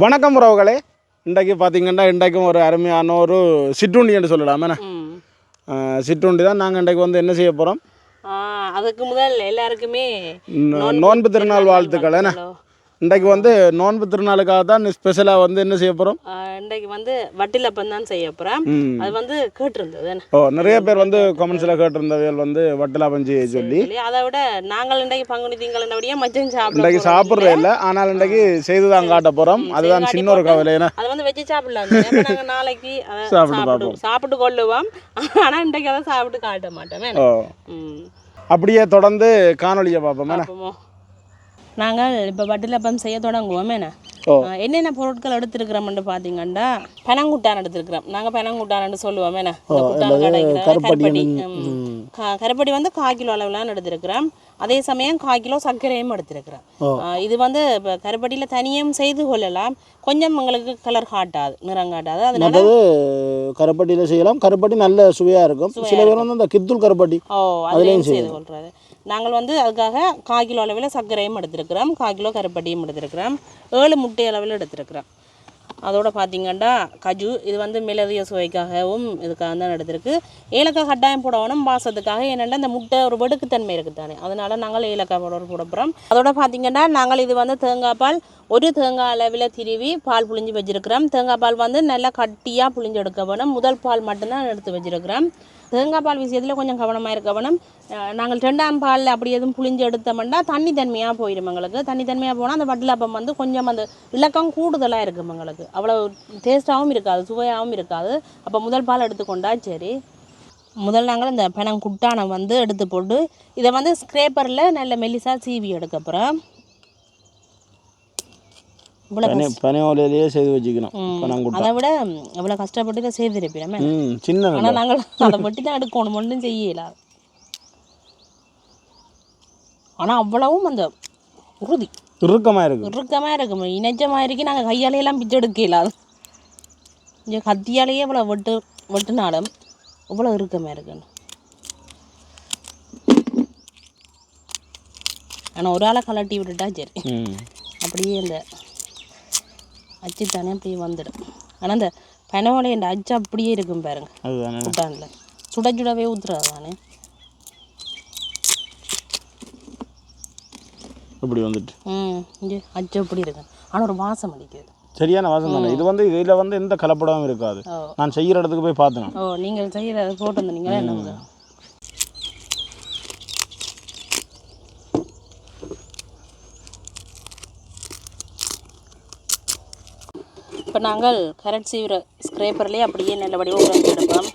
வணக்கம் உறவுகளே. இன்றைக்கு பார்த்தீங்கன்னா இன்றைக்கும் ஒரு அருமையான ஒரு சிற்றுண்டி என்று சொல்லலாமே. சிற்றுண்டி தான் நாங்கள் இன்றைக்கு வந்து என்ன செய்ய போகிறோம் அதுக்கு முதல் எல்லாருக்குமே நோன்பு திருநாள் வாழ்த்துக்கள். என்ன. இன்றைக்கு வந்து நோன்பு திருநாளுக்காக தான் ஸ்பெஷலாக வந்து என்ன செய்ய போகிறோம் இன்றைக்கு வந்து வட்டிலப்பம் தான் செய்ய போகிறேன் அது வந்து கேட்டிருந்தது. ஓ நிறைய பேர் வந்து கமெண்ட்ஸில் கேட்டிருந்தவைகள் வந்து வட்டலா பஞ்சி சொல்லி. அதை விட நாங்கள் இன்றைக்கு பங்குனி திங்களபடியே மச்சம் சாப்பிட இன்றைக்கு போறோம் சாப்பிட்ற இல்லை. ஆனால் இன்றைக்கு செய்து தான் காட்ட போகிறோம் அதுதான் சின்ன ஒரு கவலை ஏன்னா அதை வந்து வச்சு சாப்பிடலாம் நாளைக்கு சாப்பிட்டு சாப்பிட்டு சாப்பிட்டு கொள்ளுவோம். ஆனா இன்றைக்கு அதை சாப்பிட்டு காட்ட மாட்டோம் அப்படியே தொடர்ந்து காணொலியை பார்ப்போம் பார்ப்போமோ? நாங்கள் இப்போ வட்டிலப்பம் செய்ய தொடங்குவோம் என்ன? என்னென்ன பொருட்கள் எடுத்துருக்கிறோம்னு பார்த்தீங்கன்னா பனங்குட்டான் எடுத்துருக்கிறோம். நாங்கள் பனங்குட்டான்னு சொல்லுவோம் என்ன? இந்த குட்டான் கிடைக்கிற கருப்பட்டி ம். கா- கருப்பட்டி வந்து கால் கிலோ அளவுலாம் எடுத்துருக்கிறோம். அதே சமயம் கால் கிலோ சர்க்கரையும் எடுத்துருக்கிறேன் ஆ, இது வந்து இப்போ கருப்பட்டியில் தனியும் செய்து கொள்ளலாம். கொஞ்சம் உங்களுக்கு கலர் காட்டாது நிறம் காட்டாது. அதனால கருப்பட்டியில் செய்யலாம். கருப்பட்டி நல்ல சுவையாக இருக்கும். சில பேர் வந்து இந்த கித்தூள் கருப்பட்டி ஓ அதுலேயும் செய்து கொள்றது. நாங்கள் வந்து அதுக்காக கால் கிலோ அளவில் சர்க்கரையும் எடுத்திருக்கிறோம். கால் கிலோ கருப்பட்டியும் எடுத்திருக்கிறோம். ஏழு முட்டை அளவில் எடுத்திருக்கிறோம். அதோடு பார்த்தீங்கன்னா கஜு இது வந்து மிளகிய சுவைக்காகவும் இதுக்காக தான் எடுத்திருக்கு. ஏலக்காய் கட்டாயம் போடணும். வாசத்துக்காக ஏனென்றால் இந்த முட்டை ஒரு வெடுக்குத்தன்மை இருக்குது தானே அதனால நாங்கள் ஏலக்காய் பவுடர் போட போகிறோம் அதோட பார்த்தீங்கன்னா நாங்கள் இது வந்து தேங்காய் பால் ஒரு தேங்காய் அளவில் திருவி பால் புழிஞ்சு வச்சுருக்கிறோம். தேங்காய் பால் வந்து நல்லா கட்டியாக புழிஞ்சு எடுக்க வேணும். முதல் பால் மட்டும்தான் எடுத்து வச்சிருக்கிறோம். தேங்காய் பால் விஷயத்தில் கொஞ்சம் கவனமாக இருக்க வேணும் நாங்கள் ரெண்டாம் பால் அப்படி எதுவும் புளிஞ்சு எடுத்தோம்னா தண்ணி தன்மையாக போயிடும் எங்களுக்கு. தண்ணி தன்மையாக போனால் அந்த வட்டிலாப்பம் வந்து கொஞ்சம் அந்த இலக்கம் கூடுதலாக இருக்கும் எங்களுக்கு. அவ்வளோ டேஸ்ட்டாகவும் இருக்காது சுவையாகவும் இருக்காது. அப்போ முதல் பால் எடுத்துக்கொண்டா சரி. முதல் நாங்கள் இந்த பனங்குட்டானை வந்து எடுத்து போட்டு இதை வந்து ஸ்க்ரேப்பரில் நல்ல மெல்லிசாக சீவி எடுக்க போகிறோம் பனி செய்து வச்சுக்கணும். அதை விட எவ்வளோ கஷ்டப்பட்டு இதை செய்திருப்பேன் ம் சின்ன ஆனால் நாங்கள் அதை பற்றி தான் எடுக்கணும் ஒன்றும் செய்யல. ஆனால் அவ்வளவும் அந்த உறுதி. இறுக்கமாக இருக்கு. இறுக்கமாக இருக்கும். இணைச்ச மாதிரிக்கு நாங்கள் கையாலையெல்லாம் பிச்சை எடுக்கல. இங்கே கத்தியாலேயே இவ்வளோ வெட்டு வெட்டினாலும் இவ்வளோ இறுக்கமாக இருக்குன்னு. ஆனால் ஒரு ஆளை கலட்டி விட்டுட்டா சரி. அப்படியே இந்த அச்சு தானே அப்படியே வந்துடும். ஆனால் அந்த பனவோடைய இந்த அச்சு அப்படியே இருக்கும் பாருங்க. குட்டானில் சுட சுடவே ஊற்றுறது தானே இப்படி வந்துட்டு. ம் இங்கே அச்சு அப்படி இருக்கு. ஆனால் ஒரு வாசம் அடிக்குது. சரியான வாசம் தானே. இது வந்து இதில் வந்து எந்த கலப்படமும் இருக்காது. நான் செய்கிற இடத்துக்கு போய் பார்த்தேன். ஓ நீங்கள் செய்கிற போட்டு வந்தீங்களா? என்ன இப்போ நாங்கள் கரட் ஸ்க்ரேப்பர்லேயே அப்படியே நல்லபடியாக உரைச்சி எடுப்போம்.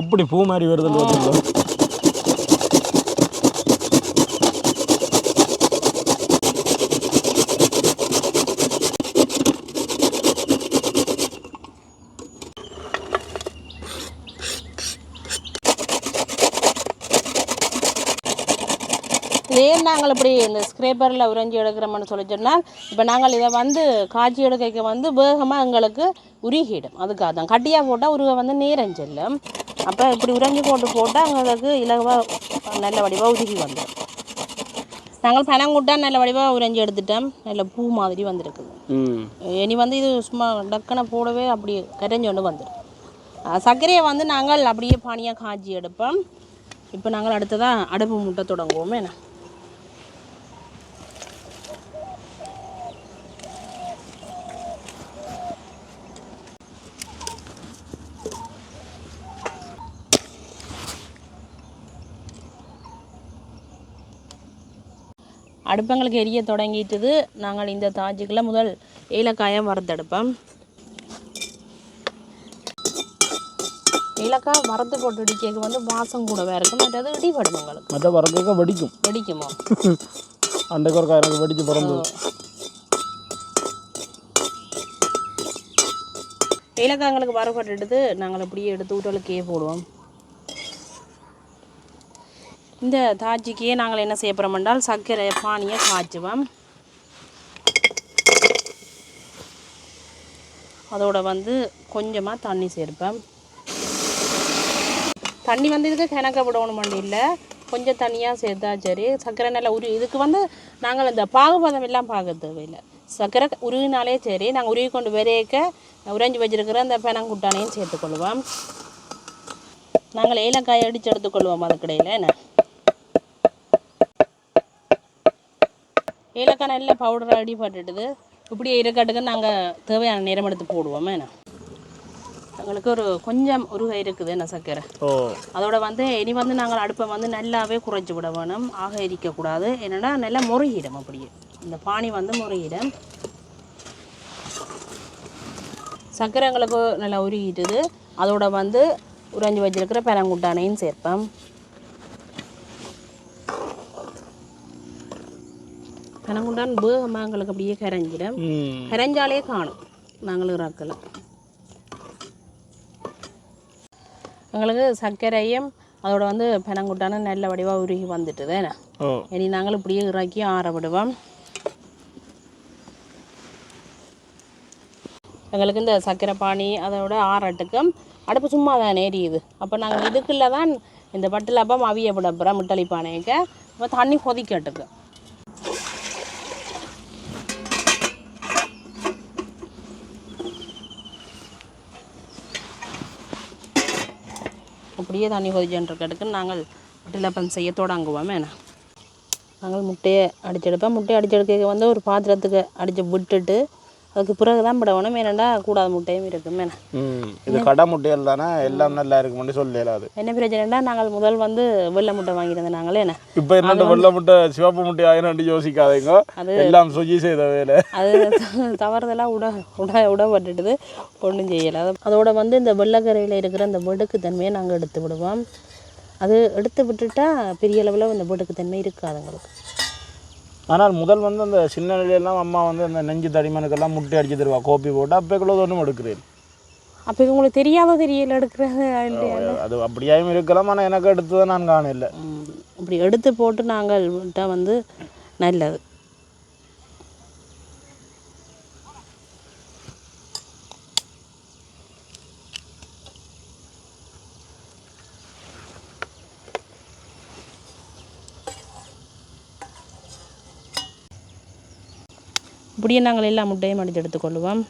எப்படி பூ மாதிரி வருது பார்த்தீங்களா இதே நாங்கள் இப்படி இந்த ஸ்க்ரேப்பரில் உறைஞ்சி எடுக்கிறோம்னு சொல்லி சொன்னால் இப்போ நாங்கள் இதை வந்து காய்ச்சி எடுக்க வந்து வேகமாக எங்களுக்கு உருகிடும். அதுக்காக தான். கட்டியாக போட்டால் உருக வந்து நேரம் செல்லும் அப்போ இப்படி உறைஞ்சி போட்டு போட்டால் எங்களுக்கு இலகுவாக நல்ல வடிவாக உருகி வந்துடும் நாங்கள் பனங்குட்டா நல்ல வடிவாக உறைஞ்சி எடுத்துட்டோம். நல்ல பூ மாதிரி வந்திருக்குது. இனி வந்து இது சும்மா டக்குன்னு போடவே அப்படி கரைஞ்சொண்டு வந்துடும் சர்க்கரையை வந்து நாங்கள் அப்படியே பானியாக காய்ச்சி எடுப்போம். இப்போ நாங்கள் அடுத்ததாக அடுப்பு முட்டை தொடங்குவோம். என்ன? அடுப்பங்களுக்கு எரிய தொடங்கிட்டது. நாங்கள் இந்த தாஜுக்குள்ள முதல் ஏலக்காயை வறுத்தெடுப்போம். ஏலக்காய் வறுத்து போட்டு இடிக்க வந்து வாசம் கூடவே இருக்கும். மற்றது இடிபடும் உங்களுக்கு. மற்ற வரக்க வெடிக்கும். வெடிக்குமோ? அன்றைக்கு ஒரு எனக்கு வெடிச்சு பிறந்தது. ஏலக்காய்ங்களுக்கு வறுபட்டுட்டு நாங்கள் அப்படியே எடுத்து விட்டலுக்கே போடுவோம். இந்த தாஜிக்கே நாங்கள் என்ன செய்ய போகிறோம் என்றால் சர்க்கரை பானியை காய்ச்சுவோம். அதோட வந்து கொஞ்சமாக தண்ணி சேர்ப்பேன் தண்ணி வந்து இதுக்கு கிணக்க விடணும் இல்லை. கொஞ்சம் தனியாக சேர்த்தா சரி. சர்க்கரை நல்லா உரு இதுக்கு வந்து நாங்கள் இந்த பாகுபதம் எல்லாம் பார்க்க தேவையில்லை சர்க்கரை உருகினாலே சரி. நாங்கள் உருகி கொண்டு விரைக்க உறைஞ்சி வச்சிருக்கிற அந்த பெனங்குட்டானையும் சேர்த்துக்கொள்வோம். நாங்கள் ஏலக்காயை அடித்து எடுத்துக்கொள்வோம் அதுக்கடையில் என்ன? ஏலக்காய் நல்ல பவுடர் அடி போட்டுட்டுது இப்படியே இருக்கட்டுக்கு நாங்கள் தேவையான நேரம் எடுத்து போடுவோம். என்ன? எங்களுக்கு ஒரு கொஞ்சம் உருகை இருக்குது என்ன சர்க்கரை ஓ. அதோட வந்து இனி வந்து நாங்கள் அடுப்பை வந்து நல்லாவே குறைச்சி விட வேணும். ஆக எரிக்கக்கூடாது என்னென்னா நல்லா முறையிடும் அப்படியே. இந்த பானி வந்து முறையிடும் சர்க்கரை எங்களுக்கு நல்லா உருகிட்டுது. அதோட வந்து உறைஞ்சி வச்சிருக்கிற பெரங்குட்டானையும் சேர்ப்போம். பெரங்குட்டான் வேகமாக எங்களுக்கு அப்படியே கரைஞ்சிடும். கரைஞ்சாலே காணும் நாங்கள் இறாக்கலாம் எங்களுக்கு சர்க்கரையும் அதோட வந்து பெனங்குட்டான நல்ல வடிவாக உருகி வந்துட்டுது. இனி நாங்கள் இப்படியே இறக்கி ஆற விடுவோம். எங்களுக்கு இந்த சர்க்கரை பானி அதோட ஆறட்டுக்கும் அடுப்பு சும்மா தான் எரியுது அப்போ நாங்கள் இதுக்குள்ள தான் இந்த பட்டில் அப்பம் அவிய விட போகிறோம் முட்டளி பானைக்கு. அப்போ தண்ணி கொதிக்கட்டுக்கு. அப்படியே தண்ணி கொதிச்சுட்டுருக்கட்டுக்கு நாங்கள் முட்டையிலப்பம் செய்ய தொடங்குவோம் என்ன நாங்கள் முட்டையை அடிச்செடுப்போம் முட்டையை அடிச்செடுக்க வந்து ஒரு பாத்திரத்துக்கு அடித்து விட்டுட்டு அதுக்கு பிறகு தான் விடணும் ஏனண்டா கூடாத முட்டையும் இருக்கும். என்ன? ம் இது கடை முட்டைகள் தானே? எல்லாம் நல்லா இருக்குமென்னு சொல்லல அது. என்ன பிரச்சனைனா நாங்கள் முதல் வந்து வெள்ளை முட்டை வாங்கியிருந்தோம் நாங்களே என்ன இப்போ என்னென்ன வெள்ளை முட்டை சிவப்பு முட்டை ஆயிரம் யோசிக்காதீங்க. எல்லாம் சுஜி செய்த வேலை. அது தவறுதெல்லாம் உட உட உடப்பட்டுட்டுது ஒன்றும் செய்யலை. அது அதோட வந்து இந்த வெள்ளைக்கரையில் இருக்கிற அந்த வெடுக்கு தன்மையை நாங்கள் எடுத்து விடுவோம். அது எடுத்து விட்டுட்டா பெரிய அளவில் இந்த வெடுக்கு தன்மை இருக்காது எங்களுக்கு. ஆனால் முதல் வந்து அந்த சின்ன நிலையெல்லாம் அம்மா வந்து அந்த நெஞ்சு தடிமனுக்கெல்லாம் முட்டை அடிச்சு தருவா. கோப்பி போட்டு அப்போக்குள்ள ஒன்றும் எடுக்கிறேன். அப்போ உங்களுக்கு தெரியாதோ தெரியல எடுக்கிறது அது அப்படியாயும் இருக்கலாம். ஆனால் எனக்கு எடுத்து தான் நான் காணல. ம், இப்படி எடுத்து போட்டு நாங்கள் வந்து நல்லது. இப்படியே நாங்கள் எல்லா முட்டையும் அடித்து எடுத்துக்கொள்வோம்.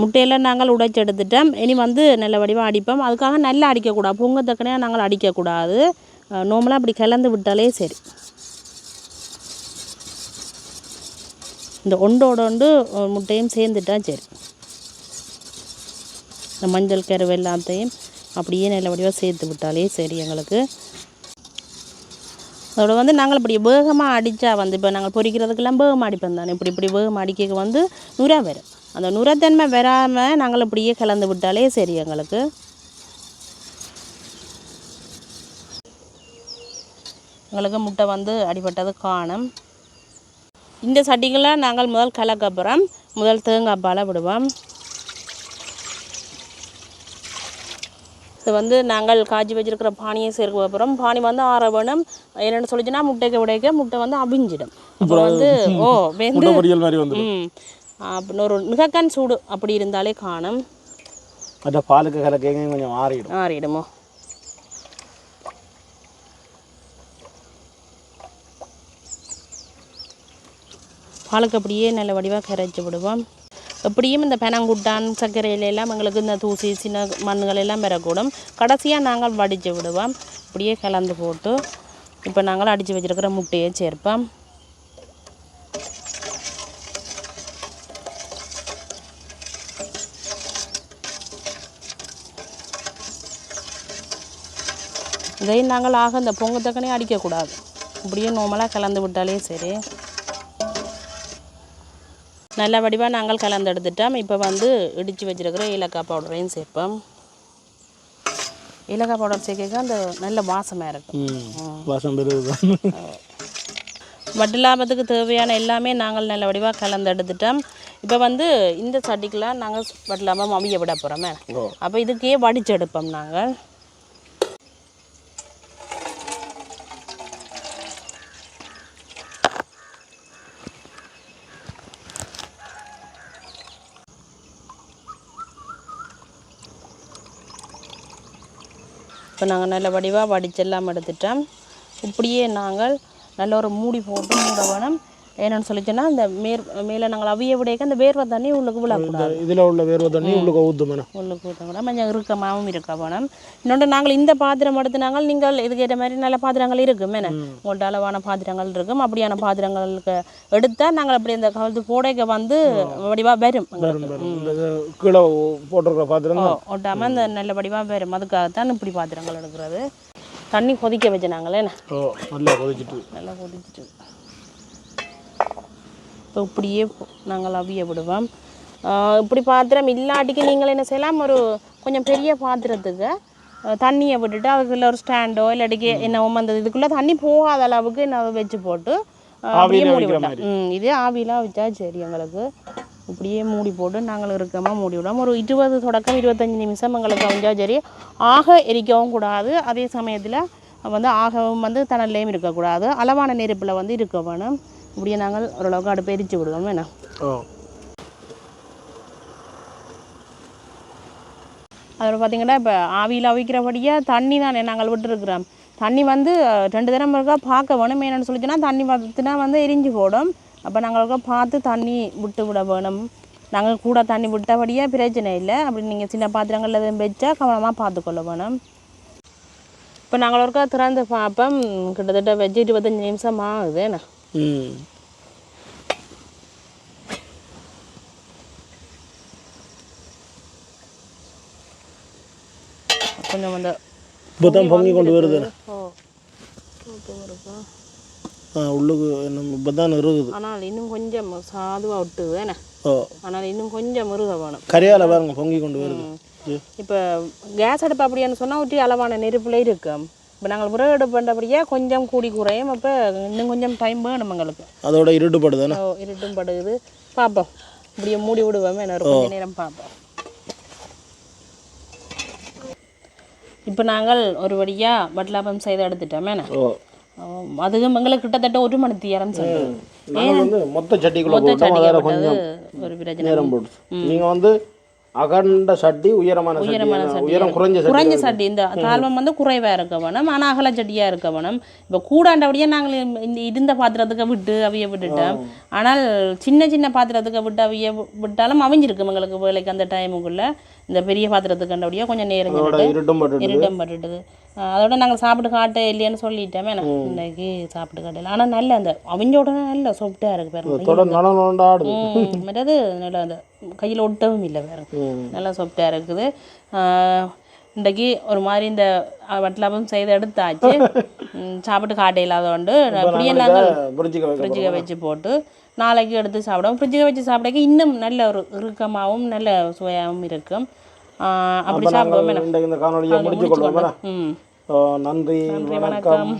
முட்டையெல்லாம் நாங்கள் உடைச்சி எடுத்துட்டோம். இனி வந்து நல்ல வடிவாக அடிப்போம். அதுக்காக நல்லா அடிக்கக்கூடாது. பொங்க தக்கனையாக நாங்கள் அடிக்கக்கூடாது. நோம்பலாம் அப்படி கலந்து விட்டாலே சரி. இந்த ஒண்டோட ஒண்டு முட்டையும் சேர்ந்துட்டா சரி. இந்த மஞ்சள் கருவு எல்லாத்தையும் அப்படியே நல்ல வடிவாக சேர்த்து விட்டாலே சரி எங்களுக்கு. அதோட வந்து நாங்கள் இப்படி வேகமாக அடித்தா வந்து இப்போ நாங்கள் பொரிக்கிறதுக்கெல்லாம் வேகமாக அடிப்போம் தானே. இப்படி இப்படி வேகமாக அடிக்க வந்து நுரா வரும். அந்த நுரத்தன்மை வராமல் நாங்கள் இப்படியே கலந்து விட்டாலே சரி எங்களுக்கு. எங்களுக்கு முட்டை வந்து அடிபட்டது காணும். இந்த சட்டிகளை நாங்கள் முதல் கலக்கப்புறம் முதல் தேங்காய் பாலை விடுவோம். இது வந்து நாங்கள் காய்ச்சி வச்சிருக்கிற பானியை சேர்க்க அப்புறம் பானி வந்து ஆற வேணும் என்னென்னு சொல்லிச்சுன்னா முட்டைக்கு உடைக்க முட்டை வந்து அவிஞ்சிடும். அப்புறம் வந்து ஓ வெந்து அப்படின்னு ஒரு நிகக்கன் சூடு அப்படி இருந்தாலே காணும். மற்ற பாலுக்கு கலக்கைங்க கொஞ்சம் ஆறிடும். ஆறிடுமோ? பாலுக்கு அப்படியே நல்ல வடிவாக கரைச்சி விடுவோம். எப்படியும் இந்த பெனங்குட்டான் சர்க்கரையில எல்லாம் எங்களுக்கு இந்த தூசி சின்ன மண்ணுகள் எல்லாம் வரக்கூடும் கடைசியாக நாங்கள் வடித்து விடுவோம் அப்படியே கலந்து போட்டு இப்போ நாங்கள் அடித்து வச்சிருக்கிற முட்டையை சேர்ப்போம் இதையும் நாங்கள் ஆக இந்த பொங்கத்தக்கனே அடிக்கக்கூடாது இப்படியே நோமலாக கலந்து விட்டாலே சரி நல்ல வடிவாக நாங்கள் கலந்து எடுத்துட்டோம் இப்போ வந்து இடித்து வச்சிருக்கிற ஏலக்காய் பவுடரையும் சேர்ப்போம். ஏலக்காய் பவுடர் சேர்க்க அந்த நல்ல வாசமாக இருக்கும். வாசம் பெருகுதான் வட்டலாபத்துக்கு தேவையான எல்லாமே நாங்கள் நல்ல வடிவாக கலந்து எடுத்துட்டோம் இப்போ வந்து இந்த சட்டிக்கெலாம் நாங்கள் வட்டலாபம் அவிய விட போகிறோமே அப்போ இதுக்கே வடிச்சு எடுப்போம் நாங்கள். இப்போ நாங்கள் நல்ல வடிவாக வடிச்செல்லாம் எடுத்துட்டோம். இப்படியே நாங்கள் நல்ல ஒரு மூடி போட்டு மூட வேணும் என்னென்னு சொல்லிச்சோன்னா அந்த மேற் மேலே நாங்கள் அவிய விடையக்க அந்த வேர்வை தண்ணி உள்ளுக்கு விழக்கூடாது. இதில் உள்ள வேர்வை தண்ணி உள்ளுக்கு ஊற்றுமேண்ணா உள்ளுக்கு ஊற்றக்கூடாது கொஞ்சம் இறுக்கமாகவும் இருக்க வேணும். இன்னொன்று நாங்கள் இந்த பாத்திரம் எடுத்து நாங்கள் நீங்கள் இதுக்கேற்ற மாதிரி நல்ல பாத்திரங்கள் இருக்கும் என்ன? உங்கள்ட்ட அளவான பாத்திரங்கள் இருக்கும் அப்படியான பாத்திரங்களுக்கு எடுத்தால் நாங்கள் அப்படி அந்த கவுத்து போடைக்க வந்து வடிவாக வரும். இந்த கீழே போட்டிருக்கிற பாத்திரம் ஒட்டாமல் அந்த நல்ல வடிவாக வரும். அதுக்காகத்தான் இப்படி பாத்திரங்கள் எடுக்கிறது. தண்ணி கொதிக்க வச்சு நாங்களே ஓ நல்லா கொதிச்சிட்டு. நல்லா கொதிச்சிட்டு. இப்போ இப்படியே நாங்கள் அவிய விடுவோம். இப்படி பாத்திரம் இல்லாட்டிக்கு நீங்கள் என்ன செய்யலாம்? ஒரு கொஞ்சம் பெரிய பாத்திரத்துக்கு தண்ணியை விட்டுட்டு அதுக்குள்ள ஒரு ஸ்டாண்டோ இல்லாட்டிக்கு என்ன அந்த இதுக்குள்ளே தண்ணி போகாத அளவுக்கு என்ன வச்சு போட்டு அப்படியே மூடி விட்டோம் ம் இது ஆவிலாம் வச்சா சரி எங்களுக்கு. இப்படியே மூடி போட்டு நாங்கள் இருக்கமாக மூடி விடுவோம். ஒரு இருபது தொடக்கம் இருபத்தஞ்சி நிமிஷம் எங்களுக்கு அவிஞ்சா சரி. ஆக எரிக்கவும் கூடாது. அதே சமயத்தில் வந்து ஆகவும் வந்து தணல்லையும் இருக்கக்கூடாது. அளவான நெருப்பில் வந்து இருக்க வேணும். இப்படியே நாங்கள் ஓரளவுக்கு அடுப்பு எரிச்சு விடுவோம். வேணாம் ஓ. அதில் பார்த்தீங்கன்னா இப்போ ஆவியில் அவிக்கிறபடியாக தண்ணி தானே நாங்கள் விட்டுருக்குறோம். தண்ணி வந்து ரெண்டு தரம் இருக்கா பார்க்க வேணும். என்னென்னு சொல்லிச்சுன்னா தண்ணி பார்த்துனா வந்து எரிஞ்சு போடும். அப்போ நாங்கள் பார்த்து தண்ணி விட்டு விட வேணும். நாங்கள் கூட தண்ணி விட்டபடியாக பிரச்சனை இல்லை. அப்படி நீங்கள் சின்ன பாத்திரங்களில் எதுவும் வச்சா கவனமாக பார்த்துக்கொள்ள வேணும். இப்போ நாங்கள் ஒருக்கா திறந்து பார்ப்போம் கிட்டத்தட்ட வச்சு இருபத்தஞ்சி நிமிஷம் ஆகுது என்ன? ம் கொஞ்சம் வந்து இப்போ தான் பொங்கி கொண்டு வருது ஆ உள்ளுக்கு நம்ம இப்போ தான் இருக்குது ஆனால் இன்னும் கொஞ்சம் சாதுவாக விட்டுது என்ன ஓ. ஆனால் இன்னும் கொஞ்சம் முருக வேணும். கரையால் பாருங்க பொங்கி கொண்டு வருது. இப்போ கேஸ் அடுப்பு அப்படின்னு சொன்னால் ஊற்றி அளவான நெருப்புல இருக்கும் இப்போ நாங்கள் விறகு அடுப்பு பண்ணுறபடியே கொஞ்சம் கூடி குறையும். அப்போ இன்னும் கொஞ்சம் டைம் வேணும் எங்களுக்கு. அதோட இருட்டுப்படுதானே ஓ இருட்டும் படுகுது பார்ப்போம் இப்படியே மூடி விடுவோம். என்ன ஒரு கொஞ்ச நேரம் பார்ப்போம் இப்போ நாங்கள் ஒரு வழியாக வட்லாபம் செய்து எடுத்துட்டோம். அதுவும் எங்களுக்கு கிட்டத்தட்ட ஒரு மணி நேரம் வந்து மொத்த சட்டிக்குள்ளே ஒரு பிரச்சனை. நீங்கள் வந்து அகண்ட சட்டி உயரமான உயரமான. உயரம் குறைஞ்ச குறைஞ்ச சட்டி. இந்த தாழ்வம் வந்து குறைவாக இருக்க வேணும். ஆனால் அகல சட்டியாக இருக்க வேணும். இப்போ கூடாண்டபடியே நாங்கள் இந்த இருந்த பாத்திரத்துக்கு விட்டு அவிய விட்டுட்டோம். ஆனால் சின்ன சின்ன பாத்திரத்துக்கு விட்டு அவிய விட்டாலும் அவிஞ்சிருக்கும் எங்களுக்கு வேலைக்கு அந்த டைமுக்குள்ள இந்த பெரிய பாத்திரத்துக்கு கண்டபடியே கொஞ்சம் நேரம் இருட்டும் பட்டு இருட்டம் பட்டுட்டுது. அதோட நாங்கள் சாப்பிட்டு காட்ட இல்லையான்னு சொல்லிட்டோமே. நான் இன்னைக்கு சாப்பிட்டு காட்டல ஆனால் நல்ல அந்த அவிஞ்ச உடனே நல்ல சொப்டாக இருக்கு பாருங்க. மற்றது நல்லா அந்த கையில் ஒட்டவும் இல்லை வேறு. நல்லா சாஃப்டாக இருக்குது. இன்றைக்கு ஒரு மாதிரி இந்த வட்டலாபம் செய்து எடுத்தாச்சு. சாப்பிட்டு காட்ட இல்லாதவண்டு அப்படியே நாங்கள் ஃப்ரிட்ஜுக்கு வச்சு போட்டு நாளைக்கு எடுத்து சாப்பிடுவோம். ஃப்ரிட்ஜுக்கு வச்சு சாப்பிடக்க இன்னும் நல்ல ஒரு இறுக்கமாகவும் நல்ல சுவையாகவும் இருக்கும். அப்படி சாப்பிடுவோம். இந்த காணொலியை முடிச்சு கொள்வோம். நன்றி வணக்கம்.